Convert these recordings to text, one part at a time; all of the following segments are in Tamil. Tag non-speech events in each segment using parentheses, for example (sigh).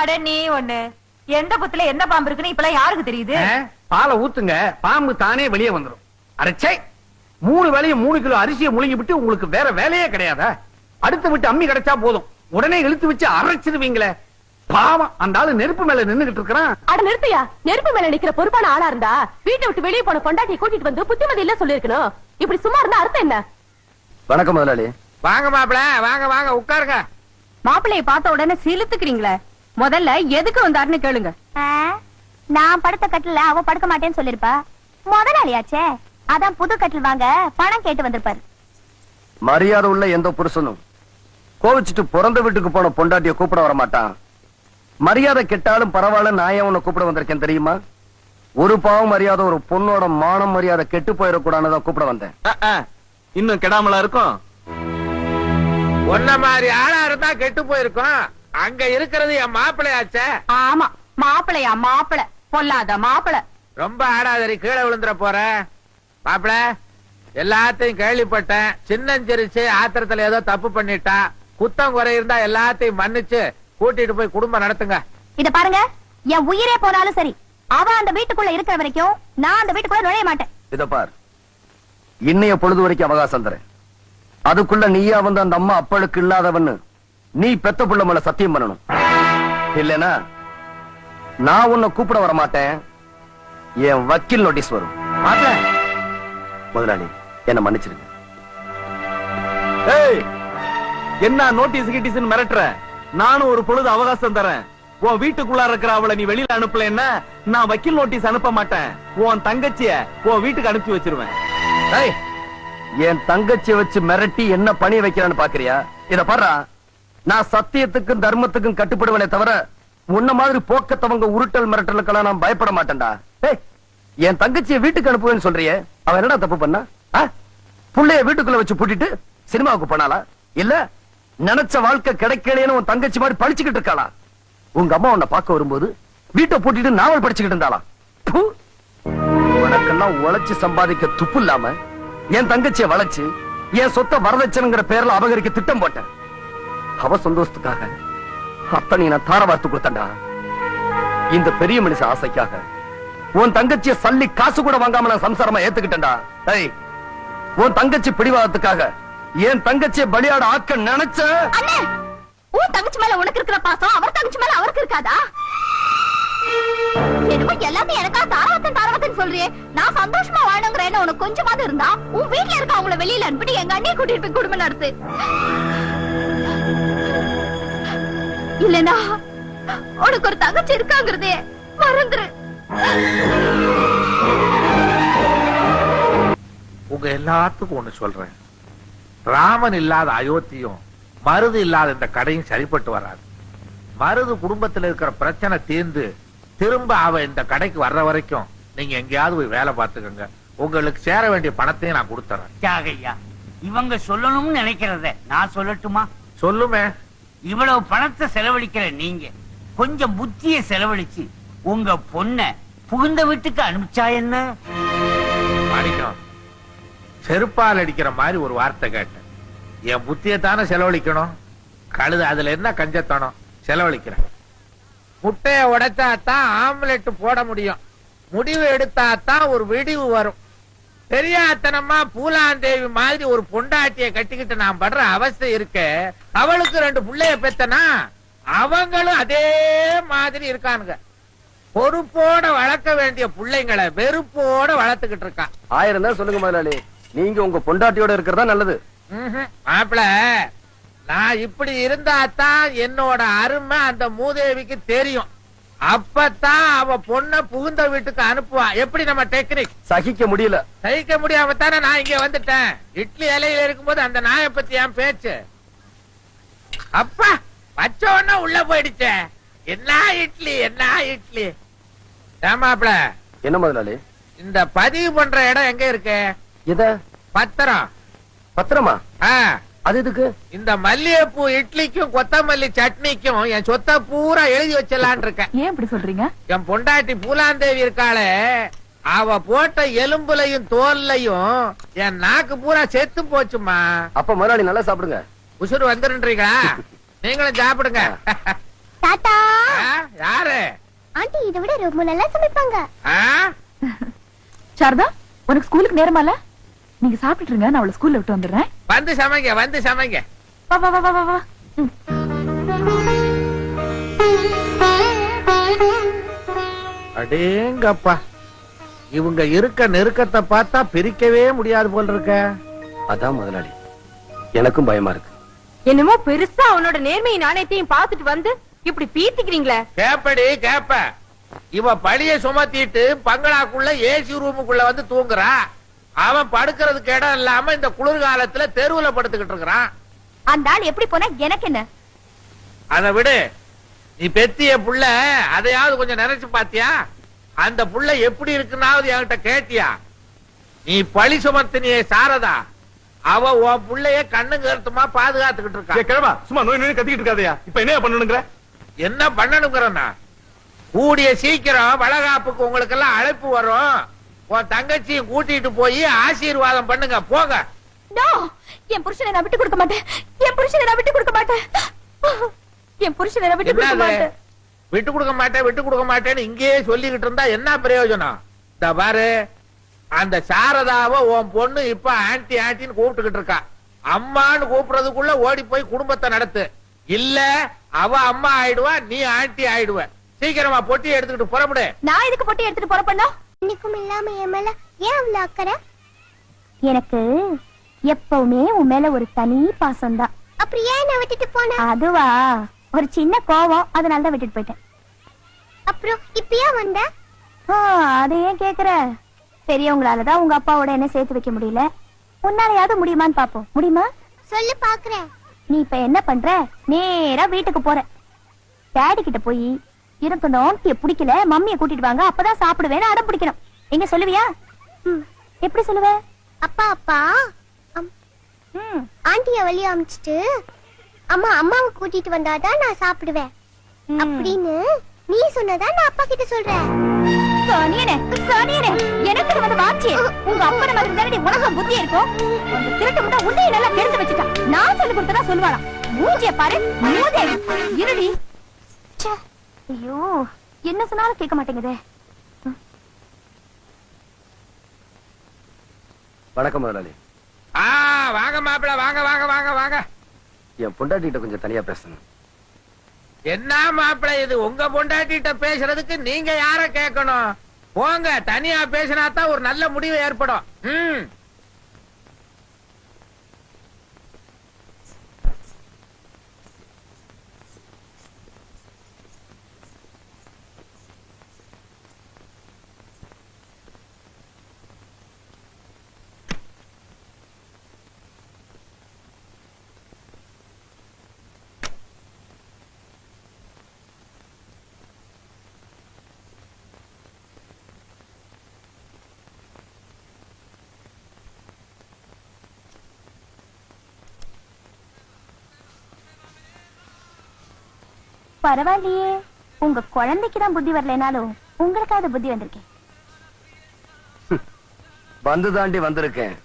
அட நீ ஒண்ணு. எந்த புத்துல எந்த பாம்பு இருக்குன்னு இப்பெல்லாம் யாருக்கு தெரியுது? பாலை ஊத்துங்க. பாம்பு தானே வெளியே வந்துரும். அரைச்சே மூணு வேலையும் மூணு கிலோ அரிசியை முழுங்கி விட்டு உங்களுக்கு வேற வேலையே கிடையாதா? அடுத்து விட்டு அம்மி கிடைச்சா போதும். உடனே இழுத்து வச்சு அரைச்சிருவீங்களே. பாவம். அந்த ஆளு நெருப்பு மேல நின்னுகிட்டு இருக்கிறான். அட நிறுத்தியா? நெருப்பு மேல நிக்கிற பொறுப்பான ஆளா இருந்தா வீட்டை விட்டு வெளியே போன பொண்டாட்டியை கூட்டிட்டு வந்து புத்திமதி இல்ல சொல்லிருக்கணும் இப்படி சும்மா இருந்தா அர்த்தம் என்ன? வணக்கம் முதலாளி. வாங்க மாப்பிள வாங்க வாங்க உட்காருங்க. மாப்பிள்ளைய பார்த்த உடனே சிலுத்துக்கிறீங்களே முதல்ல எதுக்கு வந்தாருன்னு கேளுங்க. நான் படுத்த கட்டில அவ படுக்க மாட்டேன்னு சொல்லிருப்பா. முதலாளியாச்சே? அதான் புது கட்டில் வாங்க பணம் கேட்டு வந்திருப்பாரு. மரியாதை உள்ள எந்த புருஷனும் கோவிச்சுட்டு பிறந்த வீட்டுக்கு போன பொண்டாட்டிய கூப்பிட வர மாட்டான். மரியாதை கெட்டாலும் பரவாயில்ல நான் ஏன் உன்னை கூப்பிட வந்திருக்கேன் தெரியுமா? ஒரு பாவம் மரியாதை ஒரு பொண்ணோட மானம் மரியாதை கெட்டு போயிடக்கூடாதுதான் கூப்பிட வந்தேன். இன்னும் கெடாமலா இருக்கும்? ஒன்ன மாதிரி ஆளா இருந்தா கெட்டு போயிருக்கோம். அங்க இருக்கிறது என் மாப்பிள்ளையாச்சே. ஆமா மாப்பிளையா மாப்பிள. பொல்லாத மாப்பிள. ரொம்ப ஆடாதரி கீழே விழுந்துற போற. மாப்பிள எல்லாத்தையும் கேள்விப்பட்டேன். சின்னஞ்சிரிச்சு ஆத்திரத்துல ஏதோ தப்பு பண்ணிட்டா குத்தம் குறை இருந்தா எல்லாத்தையும் மன்னிச்சு கூட்டிட்டு போய் குடும்பம் நடத்துங்க. இத பாருங்க என் உயிரே போனாலும் சரி அவ அந்த வீட்டுக்குள்ள இருக்கிற வரைக்கும் நான் அந்த வீட்டுக்குள்ள நுழைய மாட்டேன். இத பார். இன்னைய பொழுது வரைக்கும் அவகாசம் தரேன். அதுக்குள்ள நீயா வந்து அந்த அம்மா அப்பளுக்கு இல்லாதவன்னு நீ பெத்த புள்ள மேல சத்தியம் பண்ணணும். இல்லனா நான் உன்னை கூப்பிட வர மாட்டேன் என் வக்கீல் நோட்டீஸ் வரும். முதலாளி என்ன மன்னிச்சிருங்க. என்ன நோட்டீஸ் கிட்டீஸ் மிரட்டுற? நானும் ஒரு பொழுது அவகாசம் தரேன். உன் வீட்டுக்குள்ள இருக்கிற அவளை நீ வெளியில அனுப்பலன்னா நான் வக்கீல் நோட்டீஸ் அனுப்ப மாட்டேன். உன் தங்கச்சிய உன் வீட்டுக்கு அனுப்பி வச்சிருவேன். என் தங்கச்சியை வச்சு மிரட்டி என்ன பணி வைக்கிறான்னு பாக்குறியா? இத பாரு நான் சத்தியத்துக்கும் தர்மத்துக்கும் கட்டுப்படுவனே தவிர உன்ன மாதிரி போக்கத்தவங்க உருட்டல் மிரட்டலுக்கெல்லாம் நான் பயப்பட மாட்டேன்டா. ஏய், என் தங்கச்சிய வீட்டுக்கு அனுப்புவேன்னு சொல்றியே அவன் என்னடா தப்பு பண்ணா? புள்ளைய வீட்டுக்குள்ள வச்சு பூட்டிட்டு சினிமாவுக்கு போனாளா? இல்ல நினைச்ச வாழ்க்கை கிடைக்கலைன்னு உன் தங்கச்சி மாதிரி படிச்சுக்கிட்டு இருக்காளா? உங்க அம்மா உன்னை பார்க்க வரும்போது வீட்டை பூட்டிட்டு நாவல் படிச்சுக்கிட்டு இருந்தாளா? உனக்கெல்லாம் உழைச்சு சம்பாதிக்க துப்பு இல்லாம என் தங்கச்சிய வளைச்சு என் சொத்தை வரதட்சணுங்கிற பேர்ல அபகரிக்க திட்டம் போட்டேன். அவ சந்தோஷத்துக்காக. அத்தனை நான் தார வார்த்து கொடுத்தண்டா இந்த பெரிய மனுஷ ஆசைக்காக. உன் தங்கச்சிய சல்லி காசு கூட வாங்காம நான் சம்சாரமா ஏத்துக்கிட்டேன்டா. ஏய் உன் தங்கச்சி பிடிவாதத்துக்காக என் தங்கச்சிய பலியாட ஆக்க நினைச்ச? உன் தங்கச்சி மேல உனக்கு இருக்கிற பாசம் அவர் தங்கச்சி மேல அவருக்கு இருக்காதா? என்னமோ எல்லாத்தையும் எனக்கா தாராவத்தன் தாராவத்தன் சொல்றியே. நான் சந்தோஷமா வாழணுங்கிறேன்னு உனக்கு கொஞ்சமாவது இருந்தா உன் வீட்டுல இருக்க அவங்கள வெளியில அனுப்பிட்டு எங்க அண்ணியை கூட்டிட்டு போய் குடும்பம் நடத்து. இல்லனா உனக்கு ஒரு தங்கச்சி இருக்காங்கிறதே மறந்துரு. உங்க எல்லாத்துக்கும் ஒண்ணு சொல்றேன். ராமன் இல்லாத அயோத்தியும் மருது இல்லாத இந்த கடையும் சரிப்பட்டு வராது. மருது குடும்பத்துல இருக்கிற பிரச்சனை தீர்ந்து திரும்ப அவ இந்த கடைக்கு வர்ற வரைக்கும் நீங்க எங்கேயாவது போய் வேலை பார்த்துக்கோங்க. உங்களுக்கு சேர வேண்டிய பணத்தையும் நான் கொடுத்துறேன். இவங்க சொல்லணும்னு நினைக்கிறத நான் சொல்லட்டுமா? சொல்லுமே. இவ்வளவு பணத்தை செலவழிக்கிற நீங்க கொஞ்சம் புத்திய செலவழிச்சு உங்க பொண்ண புகுந்த வீட்டுக்கு அனுப்பிச்சா என்ன? மாணிக்கம் செருப்பால் அடிக்கிற மாதிரி ஒரு வார்த்தை கேட்டேன் என் புத்தியை தானே செலவழிக்கணும்? கழுது அதுல என்ன கஞ்சத்தனம்? செலவழிக்கிறேன். முட்டைய உடைச்சா தான் ஆம்லெட் போட முடியும். முடிவு எடுத்தா தான் ஒரு விடிவு வரும். பெரியாத்தனமா பூலாந்தேவி மாதிரி ஒரு பொண்டாட்டிய கட்டிக்கிட்டு நான் படுற அவஸ்தை இருக்க அவளுக்கு ரெண்டு புள்ளைய பெத்தனா? அவங்களும் அதே மாதிரி இருக்கானுங்க. பொறுப்போட வளர்க்க வேண்டிய பிள்ளைங்களை வெறுப்போட வளர்த்துக்கிட்டு இருக்கான் ஆயிரம் தான் சொல்லுங்க முதலாளி. நீங்க உங்க பொண்டாட்டியோட இருக்கிறதா நல்லது. மாப்பிள நான் இப்படி இருந்தா தான் என்னோட அருமை அந்த மூதேவிக்கு தெரியும். அப்பதான் அவ பொண்ண புகுந்த வீட்டுக்கு அனுப்புவா. எப்படி நம்ம டெக்னிக் சகிக்க முடியல. சகிக்க முடியாம தானே நான் இங்க வந்துட்டேன். இட்லி இலையில இருக்கும்போது அந்த நாயை பத்தி என் பேச்சு. அப்பா வச்ச உடனே உள்ள போயிடுச்சே. என்ன இட்லி என்ன இட்லி? ஏமாப்ள என்ன முதலாளி? இந்த பதிவு பண்ற இடம் எங்க இருக்கு? எத? பத்திரம். பத்திரமா? ஆ, அது எதுக்கு? இந்த மல்லிகைப்பூ இட்லிக்கும் கொத்தமல்லி சட்னிக்கும் என் சொத்தை பூரா எழுதி வச்சிடலான் இருக்கேன். ஏன் இப்படி சொல்றீங்க? என் பொண்டாட்டி பூலாந்தேவி இருக்காளே அவ போட்ட எலும்புலையும் தோல்லையும் என் நாக்கு பூரா செத்து போச்சுமா அப்ப முதலாளி நல்லா சாப்பிடுங்க. உசுறு வந்துருன்றீங்களா? (laughs) நீங்களும் சாப்பிடுங்க. தாத்தா! ஆ? ஆண்டி இதை விட ரொம்ப நல்லா சமைப்பாங்க. ஆ? (laughs) சாரதா உனக்கு ஸ்கூலுக்கு நேரமா இல்ல நீங்க சாப்பிட்டுட்டு இருங்க நான் அவளை ஸ்கூல்ல விட்டு வந்துடுறேன். வந்து சமைங்க வந்து சமைங்க. அடேங்கப்பா. இவங்க இருக்க நெருக்கத்தை பார்த்தா பிரிக்கவே முடியாது போல் இருக்க அதான் முதலாளி. எனக்கும் பயமா இருக்கு. என்னமோ பெருசா அவனோட நேர்மையின் நாணயத்தையும் பார்த்துட்டு வந்து இப்படி பீத்திக்கிறீங்களே. கேப்படி கேப்ப. இவ பழிய சுமத்திட்டு பங்களாக்குள்ள ஏசி ரூமுக்குள்ள வந்து தூங்குறா. அவன் படுக்கிறதுக்கு இடம் இல்லாம இந்த குளிர்காலத்துல தெருவுல படுத்துக்கிட்டு இருக்கிறான். அந்த ஆள் எப்படி போனா எனக்கு என்ன? அதை விடு. நீ பெத்திய புள்ள அதையாவது கொஞ்சம் நினைச்சு பாத்தியா? அந்த புள்ள எப்படி இருக்குன்னாவது என்கிட்ட கேட்டியா? நீ பழி சுமத்தினியே சாரதா. அவ உன் புள்ளைய கண்ணு கருத்துமா பாதுகாத்துக்கிட்டு இருக்கா. கிழவா சும்மா நோய் நோய் கத்திக்கிட்டு இருக்காதயா. இப்ப என்ன பண்ணணுங்கிற? என்ன பண்ணணுங்கிறனா கூடிய சீக்கிரம் வளகாப்புக்கு உங்களுக்கு எல்லாம் அழைப்பு வரும். உன் தங்கச்சியை கூட்டிட்டு போய் ஆசீர்வாதம் பண்ணுங்க போங்க. என் புருஷனை நான் விட்டு கொடுக்க மாட்டேன். என் புருஷனை நான் விட்டு கொடுக்க மாட்டேன். என் புருஷனை நான் விட்டு கொடுக்க மாட்டேன். விட்டு கொடுக்க மாட்டேன் விட்டு கொடுக்க மாட்டேன்னு இங்கேயே சொல்லிக்கிட்டு இருந்தா என்ன பிரயோஜனம்? இந்த பாரு அந்த சாரதாவை உன் பொண்ணு இப்ப ஆன்டி ஆன்டின்னு கூப்பிட்டுக்கிட்டு இருக்கா. அம்மான்னு கூப்பிடுறதுக்குள்ள ஓடி போய் குடும்பத்தை நடத்து. இல்ல அவ அம்மா ஆயிடுவா நீ ஆன்டி ஆயிடுவ. சீக்கிரமா பொட்டி எடுத்துக்கிட்டு புறப்படு. நான் இதுக்கு போட்டு எடுத்துட்டு புறப்படா இன்னைக்கும் இல்லாம என் மேல ஏன் அவ்வளவு அக்கறை? எனக்கு எப்பவுமே உன் மேல ஒரு தனி பாசம் தான் அப்புறம் ஏன் நான் விட்டுட்டு போன? அதுவா? ஒரு சின்ன கோவம் அதனால தான் விட்டுட்டு போயிட்டேன். அப்புறம் இப்பயா வந்த? அதை ஏன் கேக்குற? பெரியவங்களாலதான் உங்க அப்பாவோட என்ன சேர்த்து வைக்க முடியல. உன்னாலயாவது முடியுமான்னு பாப்போம் முடியுமா? சொல்லு பாக்குறேன். நீ இப்ப என்ன பண்ற? நேரா வீட்டுக்கு போற. டாடி கிட்ட போய் எனக்கு நோண்டிய பிடிக்கல மம்மிய கூட்டிட்டு வாங்க அப்பதான் சாப்பிடுவேன்னு அடம் பிடிக்கணும். எங்க சொல்லுவியா? எப்படி சொல்லுவ? அப்பா அப்பா. ஆண்டிய வெளிய அமிச்சிட்டு அம்மா அம்மாவை கூட்டிட்டு வந்தாதான் நான் சாப்பிடுவேன். அப்படின்னு நீ சொன்னதா நான் அப்பா கிட்ட சொல்றேன் சோனியனே சோனியனே எனக்கு வந்து வாச்சி உங்க அப்பன மாதிரி தானடி உலகம் புத்தி இருக்கும். அந்த திருட்டு முட்டை நல்லா தெரிஞ்சு வச்சுட்டான் நான் சொல்லி கொடுத்ததா சொல்லுவாராம் மூஞ்சிய பாரு மூதேவி இருடி ச்சே, ஐயோ என்ன சொன்னாலும் கேட்க மாட்டேங்குதே. வணக்கம் முதலாளி. ஆ வாங்க மாப்பிள வாங்க வாங்க வாங்க வாங்க. என் பொண்டாட்டிகிட்ட கொஞ்சம் தனியா பேசணும். என்ன மாப்பிள இது? உங்க பொண்டாட்டிட்ட பேசுறதுக்கு நீங்க யார கேட்கணும்? போங்க தனியா பேசினா தான் ஒரு நல்ல முடிவு ஏற்படும். பரவாயில்லையே. உங்க குழந்தைக்கு தான் புத்தி வரலைனாலும் உங்களுக்காவது புத்தி வந்திருக்கேன். வந்து தாண்டி வந்திருக்கேன்.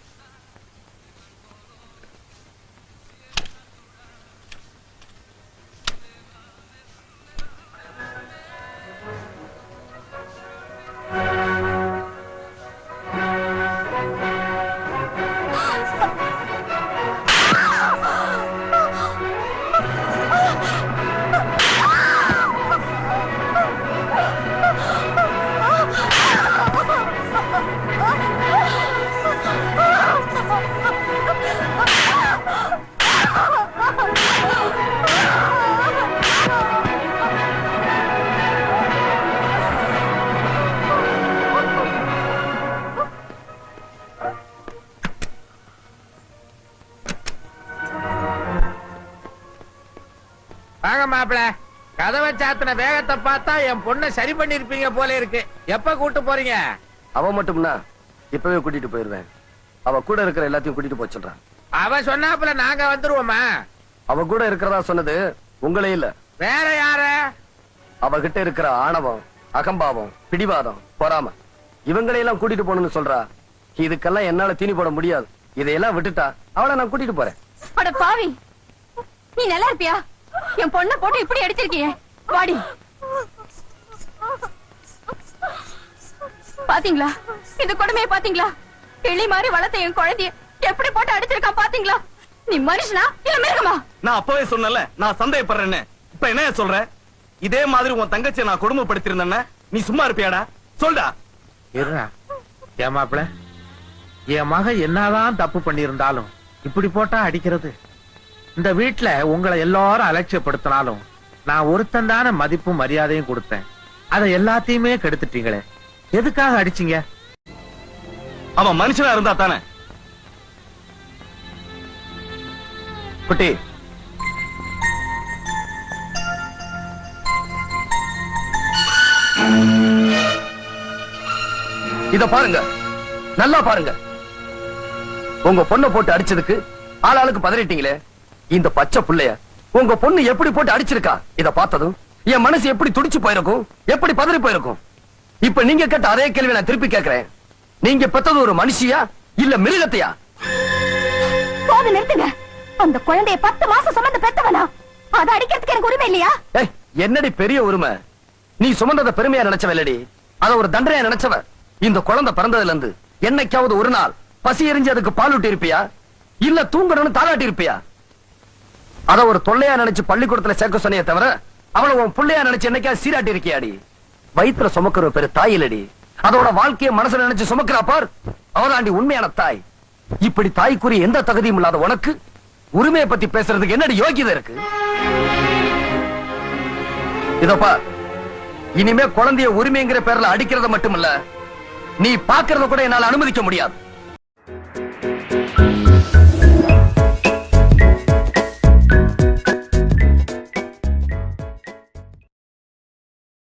வாங்க மாப்பிள. கதவை சாத்தின வேகத்தை பார்த்தா என் பொண்ணை சரி பண்ணிருப்பீங்க போல இருக்கு. எப்ப கூட்டு போறீங்க? அவ மட்டும்னா இப்பவே கூட்டிட்டு போயிருவேன். அவ கூட இருக்கிற எல்லாத்தையும் கூட்டிட்டு போக சொல்றான். அவ சொன்னாப்புல நாங்க வந்துருவோமா? அவ கூட இருக்கிறதா சொன்னது உங்களே இல்ல. வேற யார? அவகிட்ட இருக்கிற ஆணவம் அகம்பாவம் பிடிவாதம் பொறாம இவங்களையெல்லாம் கூட்டிட்டு போகணும்னு சொல்றா. இதுக்கெல்லாம் என்னால தீனி போட முடியாது. இதையெல்லாம் விட்டுட்டா அவளை நான் கூட்டிட்டு போறேன். அட பாவி. நீ நல்லா இருப்பியா? என் பொண்ண போட்டு இப்படி அடிச்சிருக்கியே வாடி. பாத்தீங்களா? இந்த கொடுமையை பாத்தீங்களா? கிளி மாதிரி வளர்த்த என் குழந்தைய எப்படி போட்டு அடிச்சிருக்கான் பாத்தீங்களா? நீ மனுஷனா இல்ல மிருகமா? நான் அப்பவே சொன்னல நான் சந்தேகப்படுறேன்னு. இப்ப என்ன சொல்ற? இதே மாதிரி உன் தங்கச்சியை நான் கொடுமைப்படுத்திருந்தேன்னா நீ சும்மா இருப்பியாடா? சொல்டா. இருடா. ஏன் மாப்பிள? என் மக என்னதான் தப்பு பண்ணியிருந்தாலும் இப்படி போட்டா அடிக்கிறது. இந்த வீட்டுல உங்களை எல்லாரும் அலட்சியப்படுத்தினாலும் நான் ஒருத்தன் தானே மதிப்பும் மரியாதையும் கொடுத்தேன். அதை எல்லாத்தையுமே கெடுத்துட்டீங்களே. எதுக்காக அடிச்சீங்க? அவன் மனுஷனா இருந்தா தானே? குட்டி. இத பாருங்க. நல்லா பாருங்க. உங்க பொண்ணை போட்டு அடிச்சதுக்கு ஆளாளுக்கு பதறிட்டீங்களே? இந்த பச்சை புள்ளைய உங்க பொண்ணு எப்படி போட்டு அடிச்சிருக்கா? இத பார்த்ததும் என் மனசு எப்படி துடிச்சு போயிருக்கும்? எப்படி பதறி போயிருக்கும்? இப்ப நீங்க கேட்ட அதே கேள்வி நான் திருப்பி கேக்குறேன் நீங்க பெத்தது ஒரு மனுஷியா? இல்ல மிருகத்தையா? போது நிறுத்துங்க. அந்த குழந்தைய பத்து மாசம் சுமந்து பெத்தவனா? அதை அடிக்கிறதுக்கு எனக்கு உரிமை இல்லையா? என்னடி பெரிய உரிமை? நீ சுமந்தத பெருமையா நினைச்சவல்லடி அத ஒரு தண்டனையா நினைச்சவ? இந்த குழந்தை பிறந்ததுல இருந்து என்னைக்காவது ஒரு நாள் பசி எரிஞ்சு அதுக்கு பால் ஊட்டி இருப்பியா? இல்ல தூங்கணும்னு தாளாட்டி இருப்பியா? அத ஒரு தொல்லையா நினைச்சு பள்ளிக்கூடத்துல சேர்க்க சொன்னே தவிர அவளை உன் புள்ளையா நினைச்சு என்னைக்கா சீராட்டி இருக்கியாடி? வயிற்றுல சுமக்கிற பேரு தாயிலடி அதோட வாழ்க்கைய மனசுல நினைச்சு சுமக்கிறா பார். அவதாண்டி உண்மையான தாய். இப்படி தாய்க்குரிய எந்த தகுதியும் இல்லாத உனக்கு உரிமையை பத்தி பேசுறதுக்கு என்னடி யோகியதை இருக்கு? இதப்பா இனிமே குழந்தைய உரிமைங்கிற பேர்ல அடிக்கிறத மட்டுமில்ல நீ பாக்குறத கூட என்னால அனுமதிக்க முடியாது.